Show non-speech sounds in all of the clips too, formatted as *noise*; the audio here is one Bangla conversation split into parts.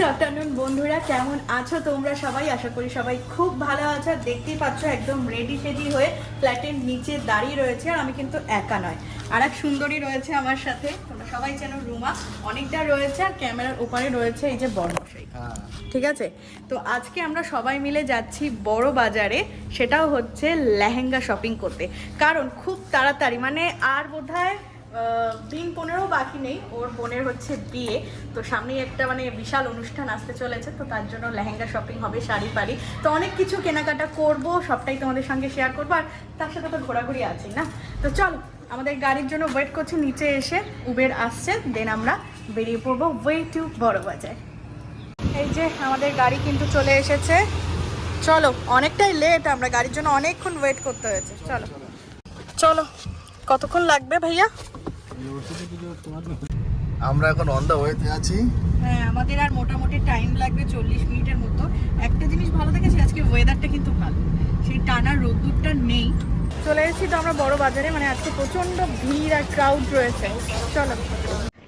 গুড আফটারনুন বন্ধুরা। কেমন আছো তোমরা সবাই? আশা করি সবাই খুব ভালো আছো। দেখতেই পাচ্ছ একদম রেডি সেডি হয়ে ফ্ল্যাটের নিচে দাঁড়িয়ে রয়েছে। আর আমি কিন্তু একা নয়। আর এক সুন্দরী রয়েছে আমার সাথে। তোমরা সবাই চেনো রুমা। অনেকটা রয়েছে আর ক্যামেরার ওপারে রয়েছে এই যে বর্মশাই। ঠিক আছে? তো আজকে আমরা সবাই মিলে যাচ্ছি বড় বাজারে। সেটাও হচ্ছে লেহেঙ্গা শপিং করতে। কারণ খুব তাড়াতাড়ি মানে আর বোধহয় দিন পনেরো বাকি নেই। ওর বোনের হচ্ছে বিয়ে। তো সামনেই একটা মানে বিশাল অনুষ্ঠান আসতে চলেছে, তো তার জন্য লেহেঙ্গা শপিং হবে, শাড়ি ফাড়ি। তো অনেক কিছু কেনাকাটা করব, সবটাই তোমাদের সঙ্গে শেয়ার করব। আর তার সাথে তো ঘোরাঘুরি আছেই না? তো চলো, আমাদের গাড়ির জন্য ওয়েট করছি, নিচে এসে উবের আসছে দেন আমরা বেরিয়ে পড়ব ওয়ে টু বড় বাজার এই যে আমাদের গাড়ি কিন্তু চলে এসেছে। চলো, অনেকটাই লেট আমরা গাড়ির জন্য অনেকক্ষণ ওয়েট করতে হয়েছে। চলো চলো। কতক্ষণ লাগবে ভাইয়া? আমরা এখন অন দা ওয়েতে আছি। হ্যাঁ আমাদের আর মোটামুটি টাইম লাগবে চল্লিশ মিনিটের মতো। একটা জিনিস ভালো দেখেছি আজকে ওয়েদারটা কিন্তু ভালো। সেই টানা রোদ্দুরটা নেই। চলে এসেছি তো আমরা বড় বাজারে মানে আজকে প্রচণ্ড ভিড় আর ক্রাউড রয়েছে। চলো।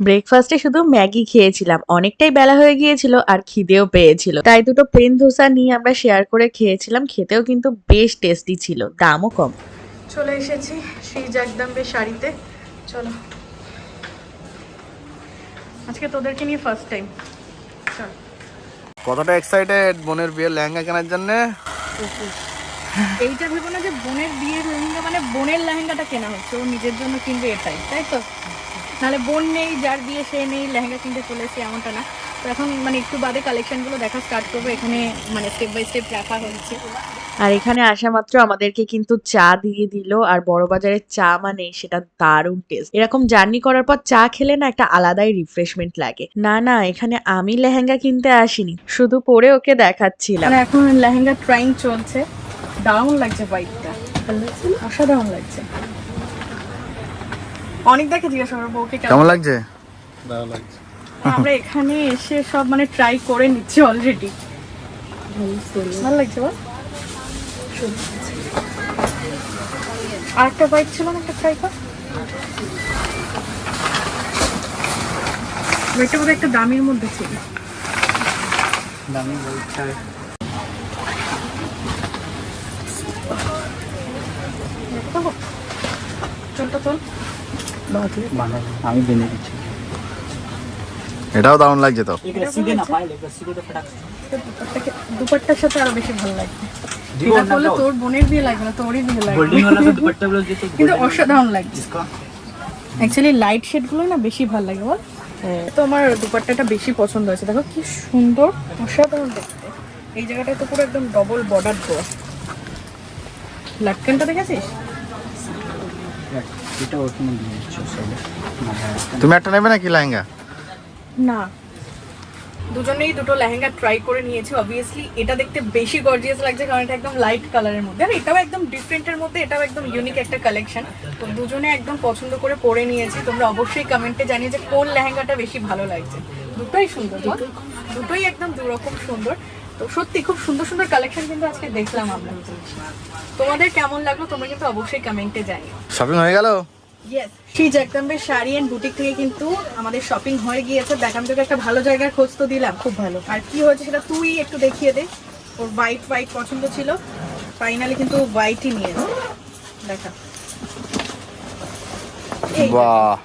ব্রেকফাস্টে শুধু ম্যাগি খেয়েছিলাম। অনেকটাই বেলা হয়ে গিয়েছিল আর খিদেও পেয়েছিল। তাই দুটো প্লেন ধোসা নিয়ে আমরা শেয়ার করে খেয়েছিলাম। খেতেও কিন্তু বেশ টেস্টি ছিল দামও কম। চলে এসেছি শ্রী জগদম্বে শাড়িতে। চলো। আজকে তোদেরকে নিয়ে ফার্স্ট টাইম চল। কতটা এক্সাইটেড বোনের বিয়ের লেহেঙ্গা কেনার জন্য? এইটা ভেবো না যে বোনের বিয়ের লেহেঙ্গা মানে বোনের লেহেঙ্গাটা কেনা হচ্ছে। ও নিজের জন্য কিনবে এটাই তাই তো? নাহলে বোন নেই যার বিয়ে সে নেই লেহেঙ্গা কিনতে চলেছে এমনটা না। তো এখন মানে একটু বাদে কালেকশনগুলো দেখা স্টার্ট করব। এখানে মানে স্টেপ বাই স্টেপ রাখা হচ্ছে। আর এখানে আসা মাত্র আমাদেরকে কিন্তু চা দিয়ে দিল আর বড় বাজারের চা মানে সেটা দারুণ টেস্ট এরকম জার্নি করার পর চা খেলে না একটা আলাদাই রিফ্রেশমেন্ট লাগে। না না এখানে আমি লেহেঙ্গা কিনতে আসিনি শুধু পরে ওকে দেখাচ্ছিলাম। মানে এখন লেহেঙ্গা ট্রাইং চলছে দারুণ লাগছে বাইকটা অসাধারণ লাগছে। অনেক দেখে জিজ্ঞাসা করব ওকে কেমন কেমন লাগছে? আমরা এখানে এসে সব মানে ট্রাই করে নিচ্ছি অলরেডি ভালো লাগছে। বল আর একটা বাইক ছিল না একটা ফ্রাই বাইকটা এটা বোধহয় একটা দামির মধ্যে ছিল। দামি বলতে চলটা চল এটাও দারুণ লাগছে তো। দুপাট্টার সাথে আরও বেশি ভালো লাগছে। এটা ना করলে लो তোর বোনের বিয়ে লাগবে না তোরই বিয়ে লাগবে गोल्डन वाला का दुपट्टा ब्लाउज दे तो কিন্তু golden অসাধারণ লাগছে इसका অ্যাকচুয়ালি লাইট শেডগুলো না বেশি ভালো লাগে বল তো আমার দুপাট্টাটা বেশি পছন্দ হয়েছে দেখো কি সুন্দর অসাধারণ দেখতে এই জায়গাটা তো পুরো একদম ডবল বর্ডার দেওয়া লাটকানটা দেখেছিস এটা ওখানে দিয়ে দিচ্ছি সাইডে না হ্যাঁ তুমি একটা নেবে নাকি লেহেঙ্গা না দুজনেই দুটো লেহেঙ্গা ট্রাই করে নিয়েছি অবভিয়াসলি এটা দেখতে বেশি গর্জিয়াস লাগছে কারণ এটা একদম লাইট কালারের মধ্যে। আর এটাও একদম ডিফারেন্টের মধ্যে, এটাও একদম ইউনিক একটা কালেকশন তো দুজনে একদম পছন্দ করে পরে নিয়েছি। তোমরা অবশ্যই কমেন্টে জানিয়ে যে কোন লেহেঙ্গাটা বেশি ভালো লাগছে। দুটোই সুন্দর দুটোই একদম দুরকম সুন্দর। তো সত্যি খুব সুন্দর সুন্দর কালেকশন কিন্তু আজকে দেখলাম আমরা। তোমাদের কেমন লাগল তোমরা কিন্তু অবশ্যই কমেন্টে জানিও। শপিং হয়ে গেল? শ্রী জগদম্বের শাড়ি অ্যান্ড বুটিক থেকে কিন্তু আমাদের শপিং হয়ে গিয়েছে। দেখ আমি তোকে একটা ভালো জায়গার খোঁজ তো দিলাম। খুব ভালো। আর কি হয়েছে সেটা তুই একটু দেখিয়ে দে। ওর হোয়াইট হোয়াইট পছন্দ ছিল। ফাইনালি কিন্তু হোয়াইটই নিয়েছে। দেখা। বাহ।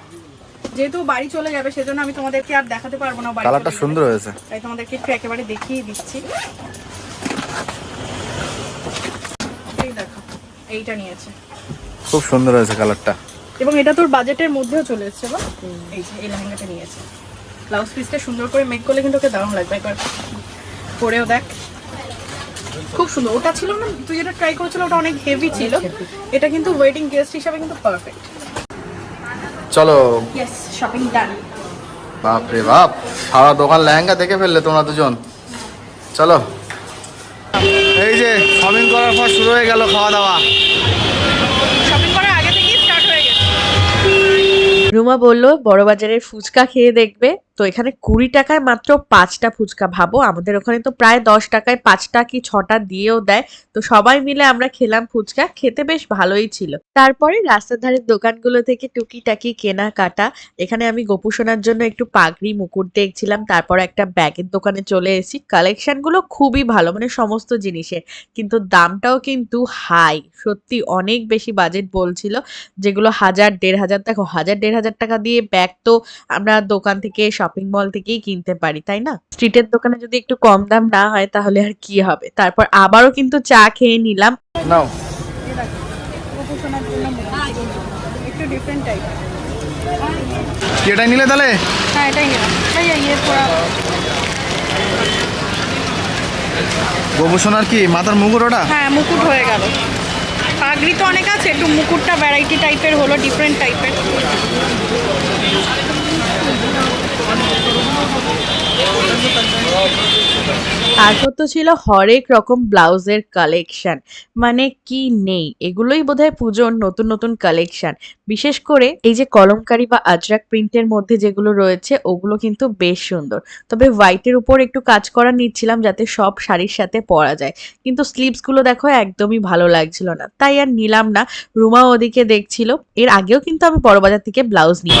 যেহেতু বাড়ি চলে যাবে সেজন্য আমি তোমাদেরকে আর দেখাতে পারব না বাড়ি কালারটা। সুন্দর হয়েছে। তাই তোমাদেরকে একটু একেবারে দেখিয়ে দিচ্ছি। এই দেখো এইটা নিয়েছে। খুব সুন্দর হয়েছে কালারটা এবং এটা তোর বাজেটের মধ্যেও চলে এসছে বা? এই যে এই লেহেঙ্গাটা নিয়েছে। ব্লাউজ পিসটা সুন্দর করে মেক করলে কিন্তু ওকে দারুণ লাগবে। একবার পরেও দেখ। খুব সুন্দর। ওটা ছিল না তুই যেটা ট্রাই করেছিল ওটা অনেক হেভি ছিল। এটা কিন্তু ওয়েডিং গেস্ট হিসাবে কিন্তু পারফেক্ট চলো। ইয়েস শপিং ডান বাপ রে বাপ সারা দোকান লেহেঙ্গা দেখে ফেললে তোমরা দুজন। চলো। এই যে শপিং করার পর শুরু হয়ে গেল খাওয়া দাওয়া শপিং করার আগে থেকেই স্টার্ট হয়ে গেছে রুমা বলল বড়বাজারের ফুচকা খেয়ে দেখবে। তো এখানে কুড়ি টাকায় মাত্র পাঁচটা ফুচকা ভাবো। আমাদের ওখানে তো প্রায় দশ টাকায় পাঁচটা কি ছটা দিয়েও দেয়। তো সবাই মিলে আমরা খেলাম ফুচকা, খেতে বেশ ভালোই ছিল। তারপরে রাস্তার ধারের দোকানগুলো থেকে টুকিটাকি কেনাকাটা। এখানে আমি গোপু সোনার জন্য একটু পাগড়ি, মুকুট দেখছিলাম। তারপর একটা ব্যাগের দোকানে চলে এসেছি। কালেকশনগুলো খুবই ভালো মানে সমস্ত জিনিসের। কিন্তু দামটাও কিন্তু হাই, সত্যি অনেক বেশি বাজেট বলছিল। যেগুলো হাজার, দেড় হাজার, দেখো হাজার, দেড় হাজার টাকা দিয়ে ব্যাগ তো আমরা দোকান থেকে শপিং মল থেকেই কিনতে পারি তাই না? স্ট্রিটের দোকানে যদি একটু কম দাম না হয় তাহলে আর কি হবে? তারপর আবারও কিন্তু চা খেয়ে নিলাম। নাও। একটু ডিফারেন্ট টাইপ কি এটাই নিলে তাহলে? হ্যাঁ এটাই নিলাম। ইয়ে কি মাথার মুকুট ওটা? হ্যাঁ মুকুট হয়ে গেল। পাগড়ি তো অনেক আছে একটু মুকুটটা ভ্যারাইটি টাইপের হলো ডিফারেন্ট টাইপের তারপর তো ছিল হরেক রকম ব্লাউজের কালেকশন মানে কি নেই? এগুলোই বোধহয় পুজোর নতুন নতুন কালেকশন বিশেষ করে এই যে কলমকারি বা আজরাক প্রিন্টের মধ্যে যেগুলো রয়েছে ওগুলো কিন্তু বেশ সুন্দর। তবে হোয়াইটের উপর একটু কাজ করা নিচ্ছিলাম যাতে সব শাড়ির সাথে পরা যায়। কিন্তু স্লিভসগুলো দেখো একদমই ভালো লাগছিল না। তাই আর নিলাম না। রুমা ওদিকে দেখছিল। এর আগেও কিন্তু আমি বড়বাজার থেকে ব্লাউজ নিই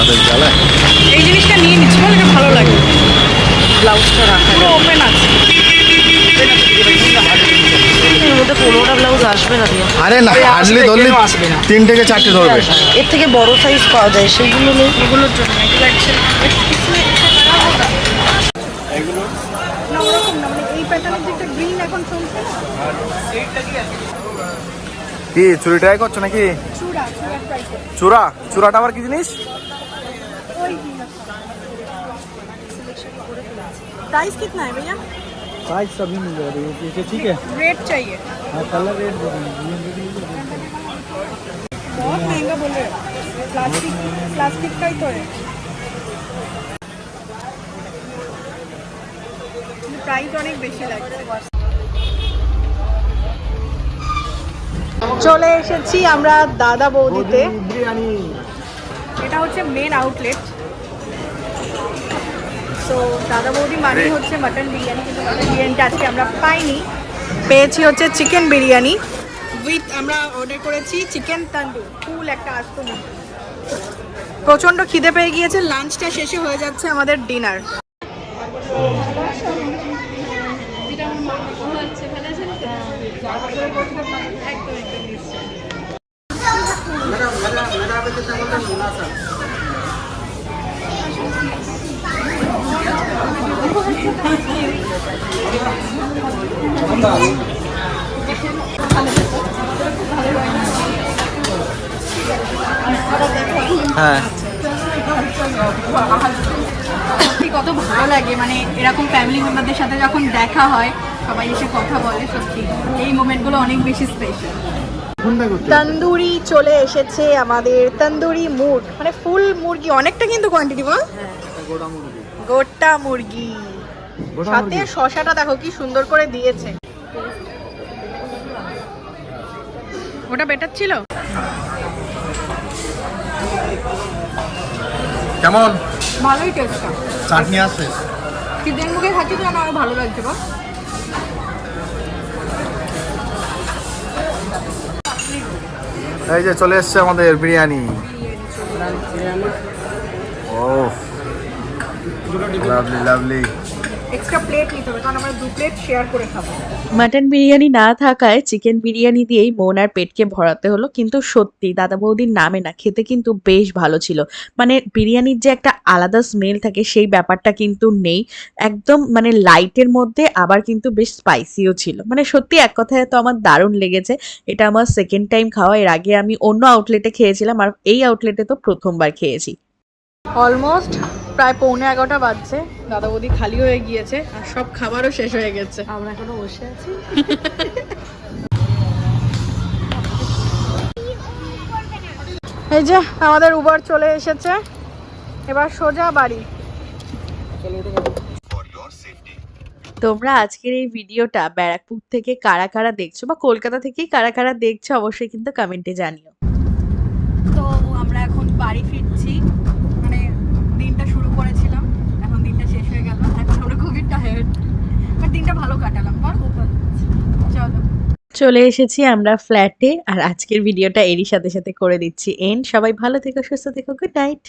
এই জিনিসটা নিয়ে নিচ্ছি বল এটা ভালো লাগে ব্লাউজটা রাখা পুরো ওপেন আছে। এর ব্লাউজ আসবে আরে না হার্ডলি ধরলে আসবে না। তিন থেকে চারটে ধরবে। এর থেকে বড় সাইজ পাওয়া যায় সেগুলো নেই। ওগুলোর জন্য মানে কি চুরি ট্রাই করছ নাকি? চূড়া চূড়াটা আবার কি জিনিস? प्राइस कितना है भैया साइज सभी मिल जाएगा ये ये ठीक है रेट चाहिए हाँ कलर रेट दे देंगे बहुत महंगा बोल रहे हो प्लास्टिक प्लास्टिक का ही तो है প্রাইস অনেক বেশি লাগছে চলে এসেছি আমরা দাদা বৌদিতে বিরিয়ানি এটা হচ্ছে মেন আউটলেট তো দাদা বৌদি মানে হচ্ছে মাটন বিরিয়ানি কিন্তু মাটন বিরিয়ানিটা আজকে আমরা পাইনি। পেয়েছি হচ্ছে চিকেন বিরিয়ানি। উইথ আমরা অর্ডার করেছি চিকেন তান্দুর ফুল একটা আসত প্রচণ্ড খিদে পেয়ে গিয়েছে। লাঞ্চটা শেষে হয়ে যাচ্ছে আমাদের ডিনার হ্যাঁ। সত্যি কত ভালো লাগে মানে এরকম ফ্যামিলি মেম্বারদের সাথে যখন দেখা হয় সবাই এসে কথা বলে সত্যি। এই মোমেন্টগুলো অনেক বেশি স্পেশাল তন্দুরি চলে এসেছে আমাদের তন্দুরি মুড মানে ফুল মুরগি অনেকটা কিন্তু কোয়ান্টিটি বল? গোটা মুরগি। সাথে শশাটা দেখো কি সুন্দর করে দিয়েছে। ওটা বেটার ছিল? কেমন? ভালোই টেস্টটা চাটনি আছে। খিদের মুখে খাচ্ছি তো আমার ভালো লাগছে বা এই যে চলে এসছে আমাদের biryani. Oh lovely lovely extra plate নিতে হবে কারণ আমরা দু প্লেট শেয়ার করে খাব। মাটন বিরিয়ানি না থাকায় চিকেন বিরিয়ানি দিয়েই মোনার পেটকে ভরাতে হলো কিন্তু সত্যি দাদা বৌদির নামে না খেতে কিন্তু বেশ ভালো ছিল। মানে বিরিয়ানির যে একটা আলাদা স্মেল থাকে সেই ব্যাপারটা কিন্তু নেই। একদম মানে লাইটের মধ্যে আবার কিন্তু বেশ স্পাইসিও ছিল। মানে সত্যি এক কথায় তো আমার দারুণ লেগেছে। এটা আমার সেকেন্ড টাইম খাওয়া এর আগে আমি অন্য আউটলেটে খেয়েছিলাম আর এই আউটলেটে তো প্রথমবার খেয়েছি। অলমোস্ট প্রায় পৌনে এগারোটা বাজছে। দাদা বৌদি খালি হয়ে গিয়েছে আর সব খাবারও শেষ হয়ে গেছে। আমরা এখনও বসে আছি। *laughs* এই যে আমাদের উবার চলে এসেছে। এবার সোজা বাড়ি। তোমরা আজকের এই ভিডিওটা ব্যারাকপুর থেকে কারা কারা দেখছ বা কলকাতা থেকেই কারা কারা দেখছ অবশ্যই কিন্তু কমেন্টে জানিও। তো আমরা এখন বাড়ি ফিরছি। করেছিলাম, এখন দিনটা শেষ হয়ে গেল। এখন আমরা খুবই টায়ার্ড বাট দিনটা ভালো কাটালাম। বা চলো। চলে এসেছি আমরা ফ্ল্যাটে আর আজকের ভিডিওটা এরই সাথে সাথে করে দিচ্ছি। এন্ড সবাই ভালো থেকো, সুস্থ থেকো গুড নাইট